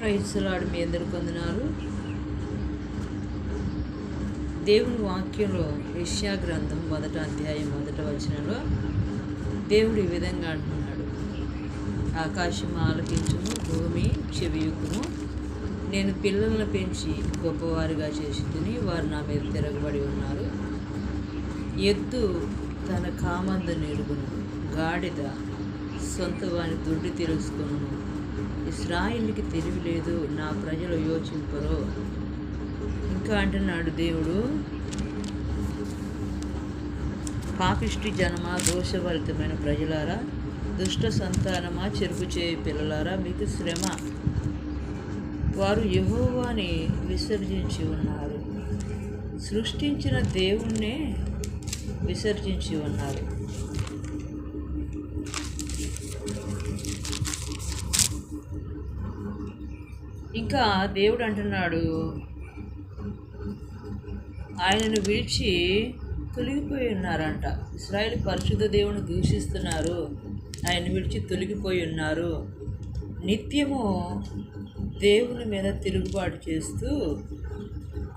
క్రైస్తలాడు మీ అందరు పొందినారు దేవుని వాక్యంలో యష్యా గ్రంథం మొదట అధ్యాయం మొదట వచనంలో దేవుడు ఈ విధంగా అంటున్నాడు. ఆకాశం ఆలకించుము భూమి చెవియుకును నేను పిల్లలను పెంచి గొప్పవారిగా చేసి తిని వారు నా మీద తిరగబడి ఉన్నారు. ఎద్దు తన కామందు నిరుగును గాడిద సొంత వారి దుడ్డు తెలుసుకును ఇస్రాయిల్కి తెలివి లేదు నా ప్రజలు యోచింపరో. ఇంకా అంటున్నాడు దేవుడు పాపిష్టి జనమా దోషభరితమైన ప్రజలారా దుష్ట సంతానమా చెరుపు చేయి పిల్లలారా మీకు శ్రమ. వారు యహోవాని విసర్జించి ఉన్నారు. సృష్టించిన దేవుణ్ణే విసర్జించి ఉన్నారు. ఇంకా దేవుడు అంటున్నాడు ఆయనను విడిచి తొలగిపోయి ఉన్నారంట. ఇస్రాయల్ పరిశుద్ధ దేవుని దూషిస్తున్నారు. ఆయన విడిచి తొలగిపోయి ఉన్నారు. నిత్యము దేవుని మీద తిరుగుబాటు చేస్తూ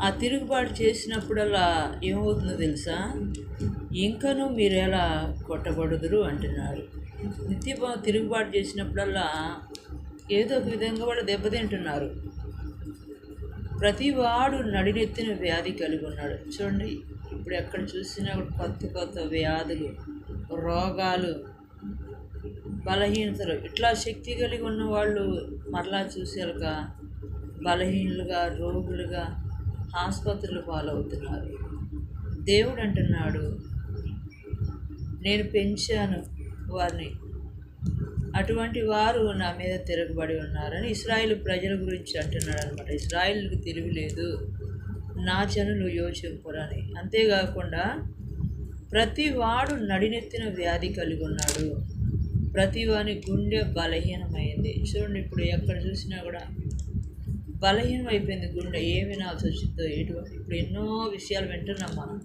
ఆ తిరుగుబాటు చేసినప్పుడల్లా ఏమవుతుందో తెలుసా? ఇంకనూ మీరు ఎలా కొట్టబడుదురు అంటున్నారు నిత్యము తిరుగుబాటు చేసినప్పుడల్లా ఏదో ఒక విధంగా వాళ్ళు దెబ్బతింటున్నారు. ప్రతి వాడు నడినెత్తిన వ్యాధి కలిగి ఉన్నాడు. చూడండి ఇప్పుడు ఎక్కడ చూసినా కూడా కొత్త కొత్త వ్యాధులు రోగాలు బలహీనతలు. ఇట్లా శక్తి కలిగి ఉన్న వాళ్ళు మరలా చూసాక బలహీనులుగా రోగులుగా ఆసుపత్రులు పాలవుతున్నారు. దేవుడు అంటున్నాడు నేను పెంచాను వారిని అటువంటి వారు నా మీద తిరగబడి ఉన్నారని ఇస్రాయిల్ ప్రజల గురించి అంటున్నాడు అనమాట ఇస్రాయిల్కి తెలివి లేదు. నా జనులు యోచింపురని. అంతేకాకుండా ప్రతి వాడు నడినెత్తిన వ్యాధి కలిగి ఉన్నాడు. ప్రతి వాని గుండె బలహీనమైంది. చూడండి ఇప్పుడు ఎక్కడ చూసినా కూడా బలహీనం అయిపోయింది గుండె. ఏమి వినాల్సి వచ్చిందో ఎటువంటి ఇప్పుడు ఎన్నో విషయాలు వింటున్నాం మనం.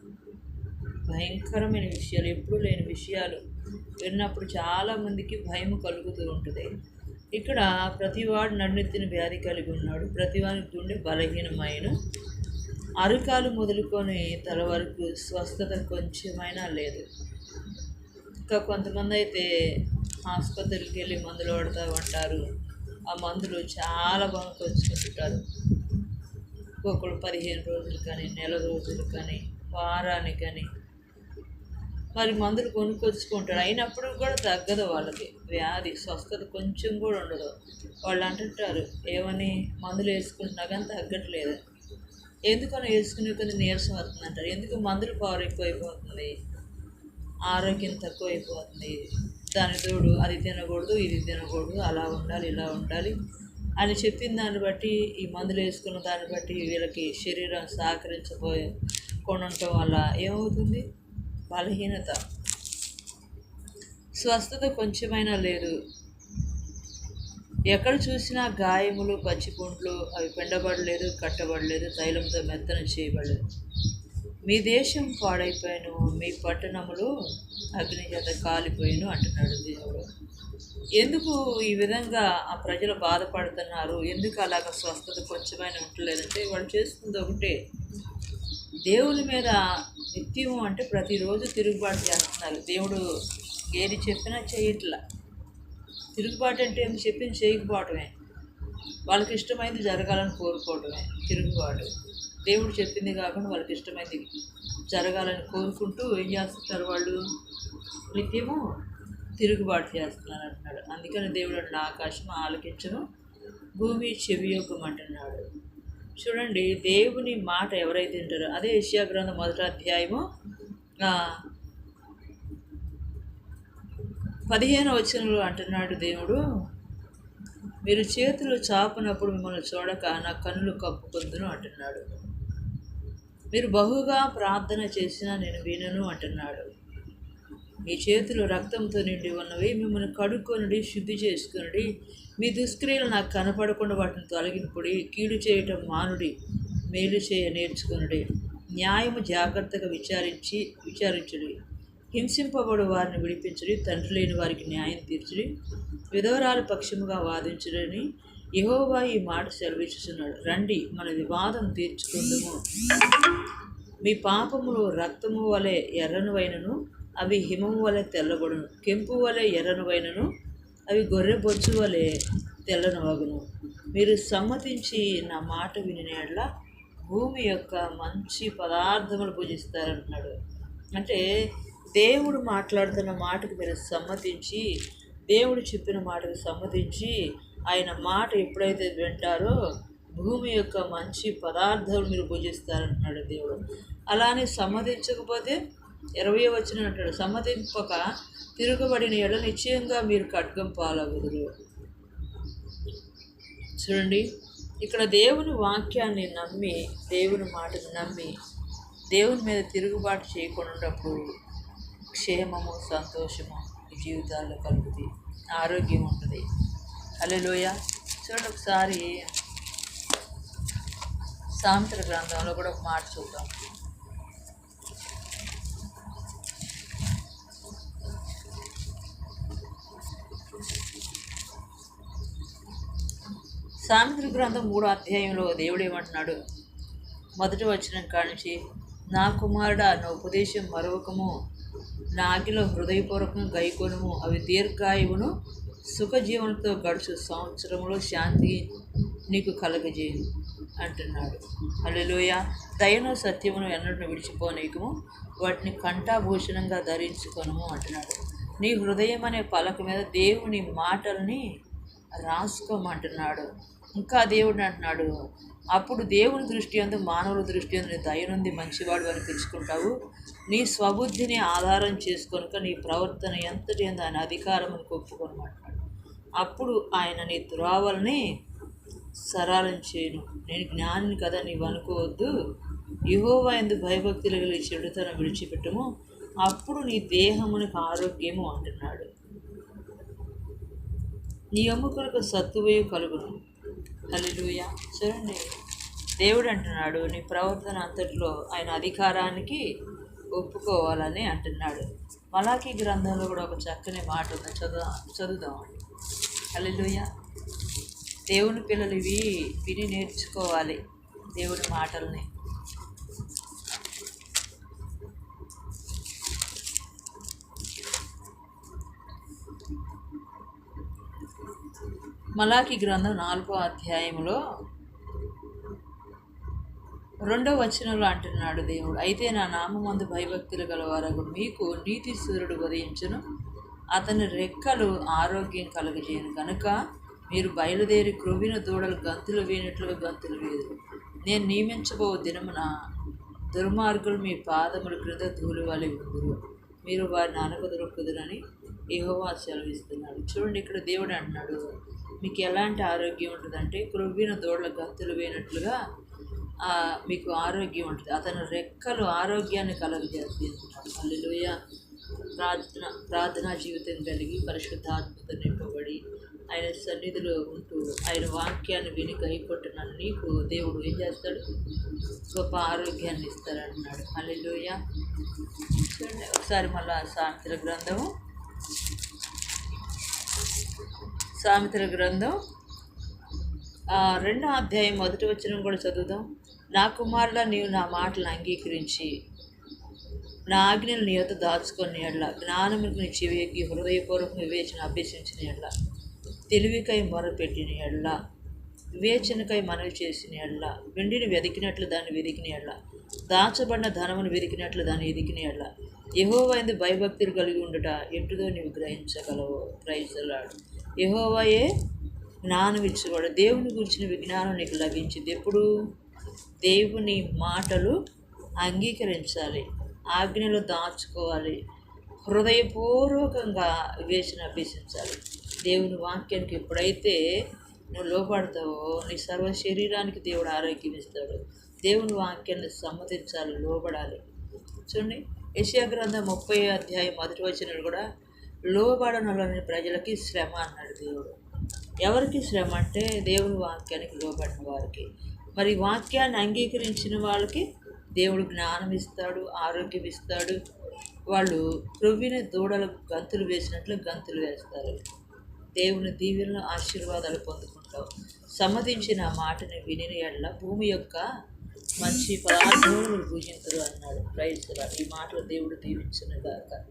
భయంకరమైన విషయాలు ఎప్పుడూ లేని విషయాలు. విన్నప్పుడు చాలామందికి భయం కలుగుతూ ఉంటుంది. ఇక్కడ ప్రతివాడు నన్నెత్తిన వ్యాధి కలిగి ఉన్నాడు. ప్రతివాని గుండె బలహీనమైన. అరకాలు మొదలుకొని తల వరకు స్వస్థత కొంచెమైనా లేదు. ఇంకా కొంతమంది అయితే ఆసుపత్రికి వెళ్ళి మందులు పడతా ఉంటారు. ఆ మందులు చాలా బాగా తెచ్చుకుంటుంటారు ఒక్కొక్కరు పదిహేను రోజులు కానీ నెల రోజులు కానీ వారానికి కానీ మరి మందులు కొనుక్కొచ్చుకుంటాడు. అయినప్పుడు కూడా తగ్గదు వాళ్ళకి. వ్యాధి స్వస్థత కొంచెం కూడా ఉండదు. వాళ్ళు అంటుంటారు ఏమని మందులు వేసుకుంటున్నా కానీ తగ్గట్లేదు. ఎందుకని వేసుకునే కొద్ది నీరసం అవుతుంది అంటారు ఎందుకు మందులు పవర్ ఎక్కువైపోతుంది? ఆరోగ్యం తక్కువైపోతుంది. దాని తోడు అది తినకూడదు ఇది తినకూడదు అలా ఉండాలి ఇలా ఉండాలి అని చెప్పిన దాన్ని బట్టి ఈ మందులు వేసుకున్న దాన్ని బట్టి వీళ్ళకి శరీరం సహకరించబోయే ఉండటం వల్ల ఏమవుతుంది? బలహీనత. స్వస్థత కొంచెమైనా లేదు. ఎక్కడ చూసినా గాయములు పచ్చిపుండ్లు అవి పిండబడలేదు కట్టబడలేదు తైలంతో మెత్తన చేయబడలేదు. మీ దేశం పాడైపోయాను మీ పట్టణములు అగ్ని చేత కాలిపోయాను అంటున్నాడు దేవుడు. ఎందుకు ఈ విధంగా ఆ ప్రజలు బాధపడుతున్నారు? ఎందుకు అలాగ స్వస్థత కొంచెమైనా ఉండలేదంటే వాళ్ళు చేస్తుంది ఒకటే. దేవుని మీద నిత్యము అంటే ప్రతిరోజు తిరుగుబాటు చేస్తున్నారు. దేవుడు ఏది చెప్పినా చేయట్లా. తిరుగుబాటు అంటే ఏమి? చెప్పింది చేయకపోవటమే. వాళ్ళకి ఇష్టమైంది జరగాలని కోరుకోవటమే. తిరుగుబాటు. దేవుడు చెప్పింది కాకుండా వాళ్ళకి ఇష్టమైంది జరగాలని కోరుకుంటూ ఏం చేస్తుంటారు వాళ్ళు? నిత్యము తిరుగుబాటు చేస్తున్నారు అంటున్నాడు. అందుకని దేవుడు నా ఆకాశం ఆలకించను భూమి చెవియొక్కమంటున్నాడు చూడండి దేవుని మాట ఎవరైతే వింటారో అదే యెషయా గ్రంథం మొదటి అధ్యాయము పదిహేను వచనంలో అంటున్నాడు దేవుడు మీరు చేతులు చాపునప్పుడు మిమ్మల్ని చూడక నా కన్నులు కప్పుకొందును అంటున్నాడు. మీరు బహుగా ప్రార్థన చేసినా నేను వినను అంటున్నాడు. మీ చేతులు రక్తంతో నిండి ఉన్నవి మిమ్మల్ని కడుక్కొనిడి శుద్ధి చేసుకుని మీ దుష్క్రియలు నాకు కనపడకుండా వాటిని తొలగింపుడి. కీడు చేయటం మానుడి. మేలు చేయ నేర్చుకునుడే. న్యాయము జాగ్రత్తగా విచారించి విచారించుడి. హింసింపబడు వారిని విడిపించుడి. తండ్రి లేని వారికి న్యాయం తీర్చుడి. విధవరాలు పక్షముగా వాదించుడని. యహోవా ఈ మాట సెలవిస్తున్నాడు రండి మన వివాదం తీర్చుకుందుము. మీ పాపములు రక్తము వలె ఎర్రనువైనను అవి హిమము వలె తెల్లబడును. కెంపు వలె ఎర్రనువైనను అవి గొర్రె బొచ్చు వలె తెల్లనవగును. మీరు సమ్మతించి నా మాట వినిన భూమి యొక్క మంచి పదార్థములు పూజిస్తారంటున్నాడు అంటే దేవుడు మాట్లాడుతున్న మాటకు మీరు సమ్మతించి దేవుడు చెప్పిన మాటకు సమ్మతించి ఆయన మాట ఎప్పుడైతే వింటారో భూమి యొక్క మంచి పదార్థాలు మీరు భుజిస్తారంటున్నాడు దేవుడు. అలానే సమ్మతించకపోతే ఇరవై వచ్చిన అంటాడు. సమ్మతింపక తిరుగుబడిన ఎడ నిశ్చయంగా మీరు ఖడ్గం పాలవుదురు చూడండి ఇక్కడ దేవుని వాక్యాన్ని నమ్మి దేవుని మాటను నమ్మి దేవుని మీద తిరుగుబాటు చేయకుండా క్షేమము సంతోషము జీవితాల్లో కలుగుతుంది ఆరోగ్యం ఉంటుంది. అల్లెలోయ చూడండి ఒకసారి సామెతల గ్రంథంలో కూడా ఒక మాట చూద్దాం. సామెతల గ్రంథం మూడో అధ్యాయంలో దేవుడు ఏమంటున్నాడు? మొదటి వచ్చిన కానించి నా కుమారుడా నా ఉపదేశం మరొకము. నాగిలో హృదయపూర్వకం గైకొనుము. అవి దీర్ఘాయువును సుఖజీవనంతో గడుచు సంవత్సరంలో శాంతి నీకు కలగజేయు అంటున్నాడు. అల్లెలోయ దయను సత్యమును ఎన్నడను విడిచిపోనీకము వాటిని కంఠాభూషణంగా ధరించుకొనము అంటున్నాడు. నీ హృదయం అనే పలక మీద దేవుని మాటల్ని రాసుకోమంటున్నాడు. ఇంకా దేవుడు అంటున్నాడు అప్పుడు దేవుని దృష్టి అందు మానవుల దృష్టి అందు దయనుంది మంచివాడు అని పిలుచుకుంటావు. నీ స్వబుద్ధిని ఆధారం చేసుకొనుక నీ ప్రవర్తన ఎంతటి ఆయన అధికారం అని ఒప్పుకొనమంటున్నాడు అప్పుడు ఆయన నీ దురావల్ని సరాలం చేయను. నేను జ్ఞానిని కదా నీవు అనుకోవద్దు. యహోవా ఎందు భయభక్తులు గల చెడుతనం విడిచిపెట్టము. అప్పుడు నీ దేహమునికి ఆరోగ్యము అంటున్నాడు. నీ ఎముకలకు సత్తువయు కలుగును. హల్లెలూయ. చూడండి దేవుడు అంటున్నాడు నీ ప్రవర్తన అంతట్లో ఆయన అధికారానికి ఒప్పుకోవాలని అంటున్నాడు. మలాఖీ గ్రంథంలో కూడా ఒక చక్కని మాట ఉంది. చదువు చదువుదామండి హల్లెలూయ. దేవుని పిల్లలు ఇవి విని నేర్చుకోవాలి దేవుని మాటల్ని. మలాకి గ్రంథం నాలుగో అధ్యాయంలో రెండో వచనంలో అంటున్నాడు దేవుడు అయితే నా నామందు భయభక్తులు గలవారగు మీకు నీతి సూర్యుడు ఉదయించును. అతని రెక్కలు ఆరోగ్యం కలుగజేయను. కనుక మీరు బయలుదేరి క్రొవ్విన దూడలు గంతులు వేయనట్లుగా గంతులు వీరు నేను నియమించబో దినమున దుర్మార్గులు మీ పాదముల క్రింద ధూళివాలి ఉందరు. మీరు వారిని అనకదొరకదురని ఏహోవా సెలవిస్తున్నాడు. చూడండి ఇక్కడ దేవుడు అంటున్నాడు మీకు ఎలాంటి ఆరోగ్యం ఉంటుందంటే క్రొవ్విన దూడల గంతులు వేయనట్లుగా మీకు ఆరోగ్యం ఉంటుంది. అతను రెక్కలు ఆరోగ్యాన్ని కలగజేస్తున్నాడు అల్లులోయ ప్రార్థన ప్రార్థనా జీవితం కలిగి పరిశుద్ధాత్మత నింపబడి ఆయన సన్నిధిలో ఉంటూ ఆయన వాక్యాన్ని విని కైకొట్టిన నీకు దేవుడు ఏం చేస్తాడు? గొప్ప ఆరోగ్యాన్ని ఇస్తారంటున్నాడు అల్లుయ ఒకసారి మళ్ళీ సామెతల గ్రంథము. సామెతల గ్రంథం. రెండో అధ్యాయం మొదటి వచ్చిన కూడా చదువుదాం. నా కుమారుల నీవు నా మాటలు అంగీకరించి నా ఆజ్ఞలు నీ యొద్ద దాచుకొని ఎడ్ల. జ్ఞానములకు నీ చెవికి హృదయపూర్వక వివేచన అభ్యసించిన ఎడ్ల. తెలివికై మొరపెట్టిన ఎడ్ల. వివేచనకై మనవి చేసిన ఎడ్ల. వెండిని వెతికినట్లు దాన్ని వెతికిన ఎడ్ల. దాచబడిన ధనమును వెతికినట్లు దాన్ని ఎదికిన ఎడ్ల. యహోవైంది భయభక్తులు కలిగి ఉండుట ఎటుదో నీవు గ్రహించగలవు. గ్రహించలాడు యహోవాయే జ్ఞానం ఇచ్చేవాడు దేవుని గురించిన విజ్ఞానం నీకు లభించింది. ఎప్పుడు? దేవుని మాటలు అంగీకరించాలి. ఆజ్ఞలు దాచుకోవాలి. హృదయపూర్వకంగా వివేచన అభ్యసించాలి. దేవుని వాక్యానికి ఎప్పుడైతే నువ్వు లోపడతావో నీ సర్వ శరీరానికి దేవుడు ఆరోగ్యం ఇస్తాడు. దేవుని వాక్యాన్ని సమ్మతించాలి లోబడాలి. చూడండి యెషయా గ్రంథం ముప్పై అధ్యాయం మొదటి వచ్చిన కూడా లోబడనలోని ప్రజలకి శ్రమ అన్నాడు దేవుడు. ఎవరికి శ్రమ అంటే దేవుని వాక్యానికి లోబడిన వారికి. మరి వాక్యాన్ని అంగీకరించిన వాళ్ళకి దేవుడు జ్ఞానం ఇస్తాడు ఆరోగ్యం ఇస్తాడు. వాళ్ళు క్రొవ్విన దూడలు గంతులు వేసినట్లు గంతులు వేస్తారు. దేవుని దీవెనలు ఆశీర్వాదాలు పొందుకుంటావు. సమ్మతించిన మాటని విని ఎడల భూమి యొక్క మంచి పదార్థములు పూజించరు అన్నాడు. ప్రైజ్ ఈ మాటలు దేవుడు దీవించిన గాక.